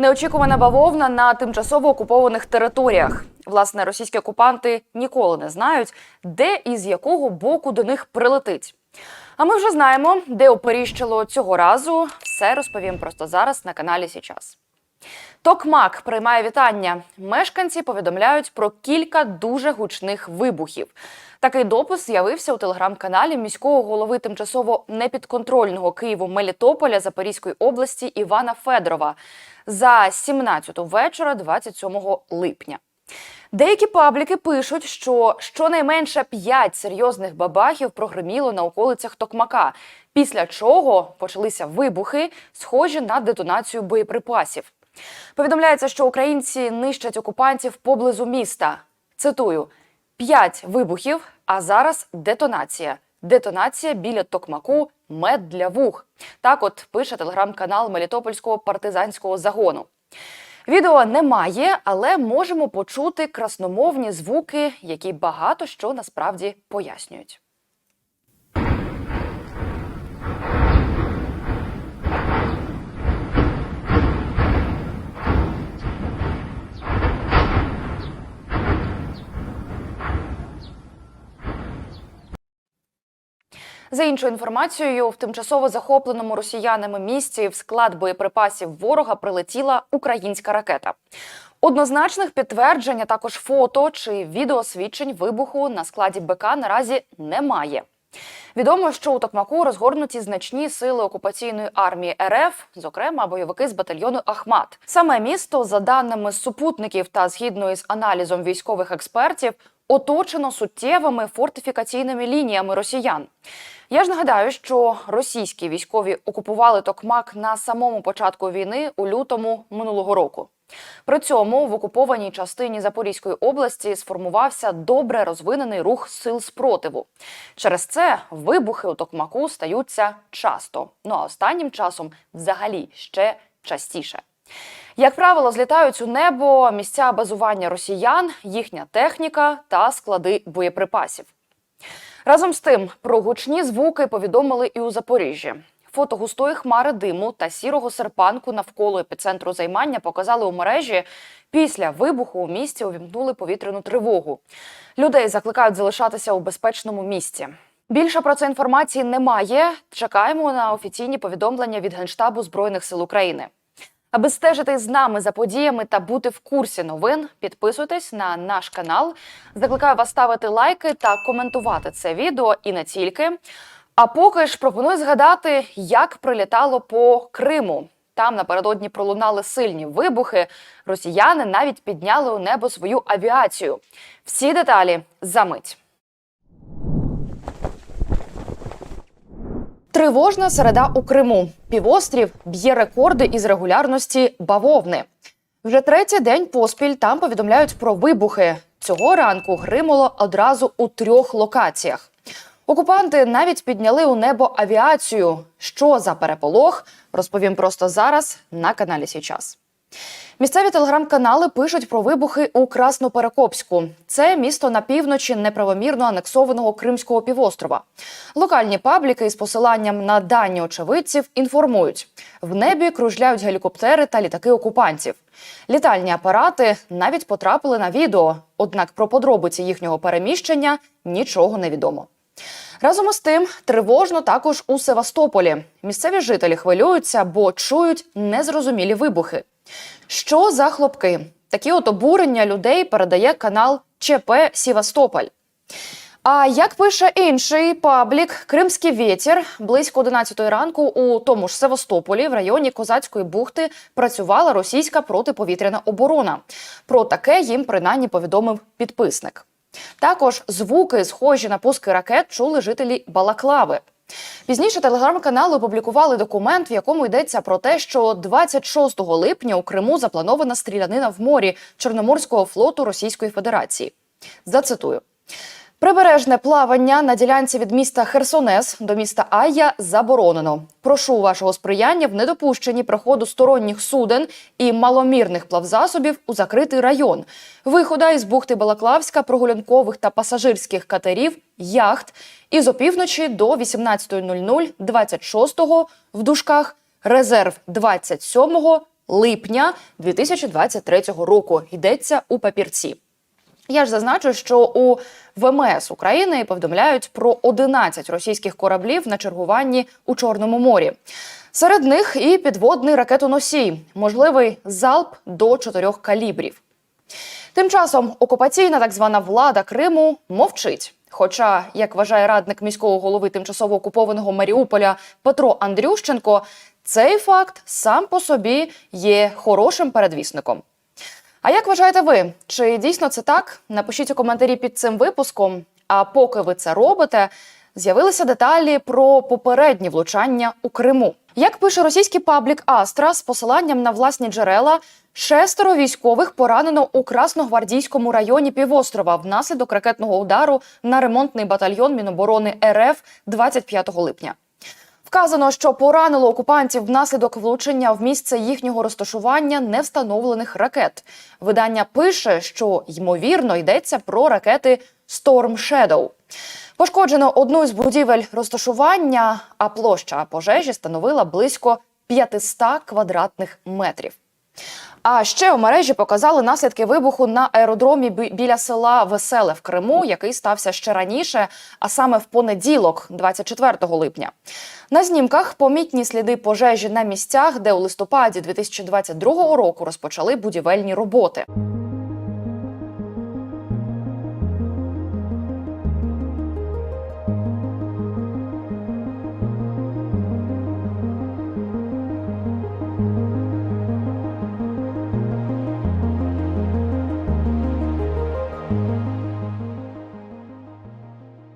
Неочікувана бавовна на тимчасово окупованих територіях. Власне, російські окупанти ніколи не знають, де і з якого боку до них прилетить. А ми вже знаємо, де оперіщило цього разу. Все розповім просто зараз на каналі Січас. Токмак приймає вітання. Мешканці повідомляють про кілька дуже гучних вибухів. Такий допис з'явився у телеграм-каналі міського голови тимчасово непідконтрольного Києву Мелітополя Запорізької області Івана Федорова за 17 вечора 27 липня. Деякі пабліки пишуть, що щонайменше п'ять серйозних бабахів прогреміло на околицях Токмака, після чого почалися вибухи, схожі на детонацію боєприпасів. Повідомляється, що українці нищать окупантів поблизу міста. Цитую: п'ять вибухів, а зараз детонація. Детонація біля Токмаку мед для вух. Так от пише телеграм-канал Мелітопольського партизанського загону. Відео немає, але можемо почути красномовні звуки, які багато що насправді пояснюють. За іншою інформацією, в тимчасово захопленому росіянами місці в склад боєприпасів ворога прилетіла українська ракета. Однозначних підтверджень, а також фото чи відеосвідчень вибуху на складі БК наразі немає. Відомо, що у Токмаку розгорнуті значні сили окупаційної армії РФ, зокрема бойовики з батальйону Ахмат. Саме місто, за даними супутників та згідно із аналізом військових експертів, оточено суттєвими фортифікаційними лініями росіян. Я ж нагадаю, що російські військові окупували Токмак на самому початку війни у лютому минулого року. При цьому в окупованій частині Запорізької області сформувався добре розвинений рух сил спротиву. Через це вибухи у Токмаку стаються часто. Ну а останнім часом взагалі ще частіше. Як правило, злітають у небо місця базування росіян, їхня техніка та склади боєприпасів. Разом з тим, про гучні звуки повідомили і у Запоріжжі. Фото густої хмари диму та сірого серпанку навколо епіцентру займання показали у мережі. Після вибуху у місті увімкнули повітряну тривогу. Людей закликають залишатися у безпечному місці. Більше про це інформації немає. Чекаємо на офіційні повідомлення від Генштабу Збройних сил України. Аби стежити з нами за подіями та бути в курсі новин, підписуйтесь на наш канал. Закликаю вас ставити лайки та коментувати це відео і не тільки. А поки ж пропоную згадати, як прилітало по Криму. Там напередодні пролунали сильні вибухи. Росіяни навіть підняли у небо свою авіацію. Всі деталі за мить. Тривожна середа у Криму. Півострів б'є рекорди із регулярності бавовни. Вже третій день поспіль там повідомляють про вибухи. Цього ранку гримоло одразу у трьох локаціях. Окупанти навіть підняли у небо авіацію. Що за переполох? Розповім просто зараз на каналі Січас. Місцеві телеграм-канали пишуть про вибухи у Красноперекопську. Це місто на півночі неправомірно анексованого Кримського півострова. Локальні пабліки із посиланням на дані очевидців інформують: в небі кружляють гелікоптери та літаки окупантів. Літальні апарати навіть потрапили на відео, однак про подробиці їхнього переміщення нічого не відомо. Разом із тим, тривожно також у Севастополі. Місцеві жителі хвилюються, бо чують незрозумілі вибухи. Що за хлопки? Такі от обурення людей передає канал ЧП Сівастополь. А як пише інший паблік Кримський вітер близько 11 ранку у тому ж Севастополі в районі Козацької бухти працювала російська протиповітряна оборона. Про таке їм принаймні повідомив підписник. Також звуки, схожі на пуски ракет, чули жителі Балаклави. Пізніше телеграм-канали опублікували документ, в якому йдеться про те, що 26 липня у Криму запланована стрілянина в морі Чорноморського флоту Російської Федерації. Зацитую. Прибережне плавання на ділянці від міста Херсонес до міста Айя заборонено. Прошу вашого сприяння в недопущенні проходу сторонніх суден і маломірних плавзасобів у закритий район. Вихода із бухти Балаклавська, прогулянкових та пасажирських катерів, яхт із опівночі до 18.00 26 в дужках резерв 27 липня 2023 року. Йдеться у папірці. Я ж зазначу, що у ВМС України повідомляють про 11 російських кораблів на чергуванні у Чорному морі. Серед них і підводний ракетоносій, можливий залп до чотирьох калібрів. Тим часом окупаційна так звана влада Криму мовчить. Хоча, як вважає радник міського голови тимчасово окупованого Маріуполя Петро Андрющенко, цей факт сам по собі є хорошим передвісником. А як вважаєте ви? Чи дійсно це так? Напишіть у коментарі під цим випуском. А поки ви це робите, з'явилися деталі про попередні влучання у Криму. Як пише російський паблік Астра з посиланням на власні джерела, шестеро військових поранено у Красногвардійському районі півострова внаслідок ракетного удару на ремонтний батальйон Міноборони РФ 25 липня. Вказано, що поранило окупантів внаслідок влучення в місце їхнього розташування невстановлених ракет. Видання пише, що ймовірно йдеться про ракети Storm Shadow. Пошкоджено одну з будівель розташування, а площа пожежі становила близько 500 квадратних метрів. А ще у мережі показали наслідки вибуху на аеродромі біля села Веселе в Криму, який стався ще раніше, а саме в понеділок, 24 липня. На знімках помітні сліди пожежі на місцях, де у листопаді 2022 року розпочали будівельні роботи.